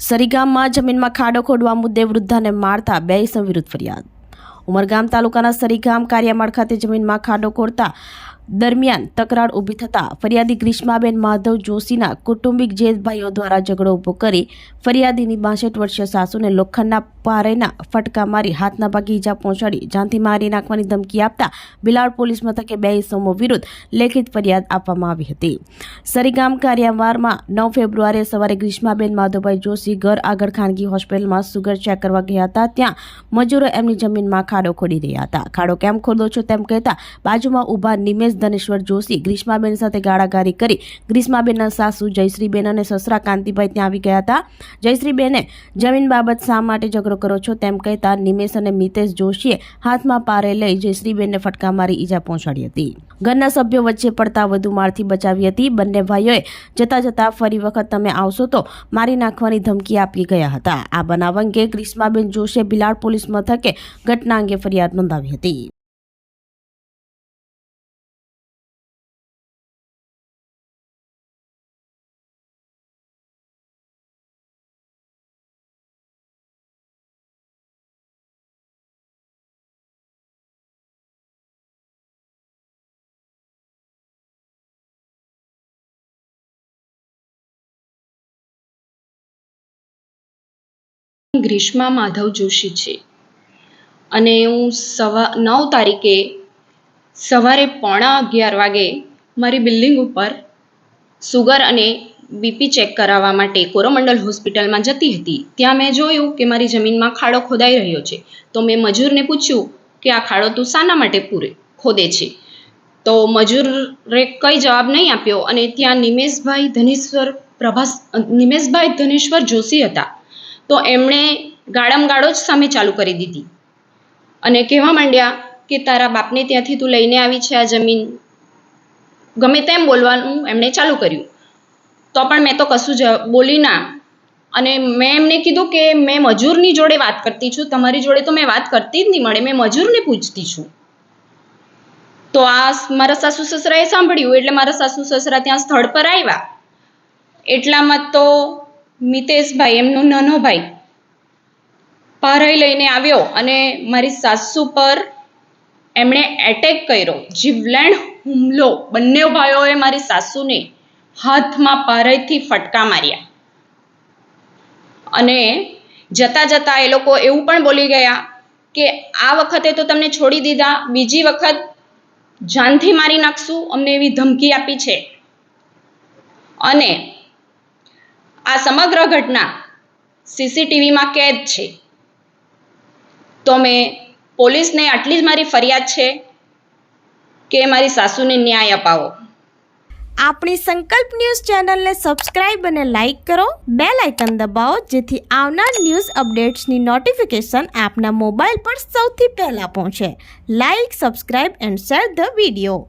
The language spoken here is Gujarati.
સરીગામમાં જમીનમાં ખાડો ખોડવા મુદ્દે વૃદ્ધાને મારતા બે ઇસમ વિરુદ્ધ ફરિયાદ. ઉમરગામ તાલુકાના સરીગામ કારિયામાળ ખાતે જમીનમાં ખાડો ખોદતા દરમિયાન તકરાર ઊભી થતાં ફરિયાદી ગ્રીષ્માબેન માધવ જોશીના કુટુંબિક જેતભાઈઓ દ્વારા ઝઘડો ઊભો કરી ફરિયાદીની બાસઠ વર્ષીય સાસુને લોખંડના પારેના ફટકા મારી હાથના ભાગે ઈજા પહોંચાડી જાનથી મારી નાખવાની ધમકી આપતા બિલાડ પોલીસ મથકે બે ઇસમો વિરુદ્ધ લેખિત ફરિયાદ આપવામાં આવી હતી. સરીગામ કાર્યવારમાં નવ ફેબ્રુઆરીએ સવારે ગ્રીષ્માબેન માધવભાઈ જોશી ઘર આગળ ખાનગી હોસ્પિટલમાં સુગર ચેક કરવા ગયા હતા. ત્યાં મજૂરો એમની જમીનમાં ખાડો ખોદી રહ્યા હતા. ખાડો કેમ ખોદો છો તેમ કહેતા બાજુમાં ઊભા નિમેશ ધનેશ્વર જોશી, ગ્રીષ્માબેન સાથે ગાળાગાળી કરી. ગ્રીષ્માબેનના સાસુ જયશ્રીબેન અને સસરા કાંતિભાઈ ત્યાં આવી ગયા હતા. જયશ્રીબેને, જમીન બાબત શા માટે ઝઘડો કરો છો? તેમ કહેતા નિમેશ અને મિતેશ જોશીએ હાથમાં પારે લઈ જયશ્રીબેનને ફટકા મારી ઈજા પહોંચાડી હતી. ઘરના સભ્યો વચ્ચે પડતા વધુ મારથી બચાવી હતી. બંને ભાઈઓએ જતા જતા ફરી વખત તમે આવશો તો મારી નાખવાની ધમકી આપી ગયા હતા. આ બનાવ અંગે ગ્રીષ્માબેન જોશીએ બિલાડ પોલીસ મથકે ઘટના અંગે ફરિયાદ નોંધાવી હતી. ગ્રીષ્મા માધવ જોશી છે. અને હું સવા નવ તારીખે સવારે પોણા અગિયાર વાગે મારી બિલ્ડિંગ ઉપર સુગર અને બીપી ચેક કરાવવા માટે કોરોમંડલ હોસ્પિટલમાં જતી હતી. ત્યાં મેં જોયું કે મારી જમીનમાં ખાડો ખોદાઈ રહ્યો છે. તો મેં મજૂરને પૂછ્યું કે આ ખાડો તું શાના માટે પૂરે ખોદે છે. તો મજૂરે કંઈ જવાબ નહીં આપ્યો અને ત્યાં નિમેશભાઈ ધનેશ્વર પ્રભાસ નિમેશભાઈ ધનેશ્વર જોશી હતા. તો એમણે ગાળામ ગાળો જ સામે ચાલુ કરી દીધી. અને કહેવા માંડ્યા કે, તારા બાપને ત્યાંથી તું લઈને આવી છે આ જમીન. ગમે તેમ બોલવાનું એમણે ચાલુ કર્યું. તો પણ મેં તો કશું જ બોલી ના. અને મેં એમને કીધું કે, મેં મજૂરની જોડે વાત કરતી છું. તમારી જોડે તો મેં વાત કરતી જ નહીં મળે. મેં મજૂરને પૂછતી છું. તો આ મારા સાસુ સસરાએ સાંભળ્યું. એટલે મારા સાસુ સસરા ત્યાં સ્થળ પર આવ્યા. એટલામાં તો મિતેશભાઈ, એમનો નાનો ભાઈ પારાઈ લઈને આવ્યો અને મારી સાસુ પર એમણે એટેક કર્યો. જીવલેણ હુમલો. બંને ભાઈઓએ મારી સાસુને હાથમાં પારાઈથી ફટકા માર્યા. અને જતા જતા એ લોકો એવું પણ બોલી ગયા કે આ વખતે તો તમને છોડી દીધા, બીજી વખત જાનથી મારી નાખશું, અમને એવી ધમકી આપી છે. અને આ સમગ્ર ઘટના સીસીટીવીમાં કેદ છે. તો મેં પોલીસને આટલી જ મારી ફરિયાદ છે કે મારી સાસુને ન્યાય અપાવો. આપણી સંકલ્પ ન્યૂઝ ચેનલને સબસ્ક્રાઇબ અને લાઇક કરો બે લાઇકન દબાવો, જેથી આવનાર ન્યૂઝ અપડેટ્સની નોટિફિકેશન આપના મોબાઈલ પર સૌથી પહેલાં પહોંચે. Like, subscribe and share the video.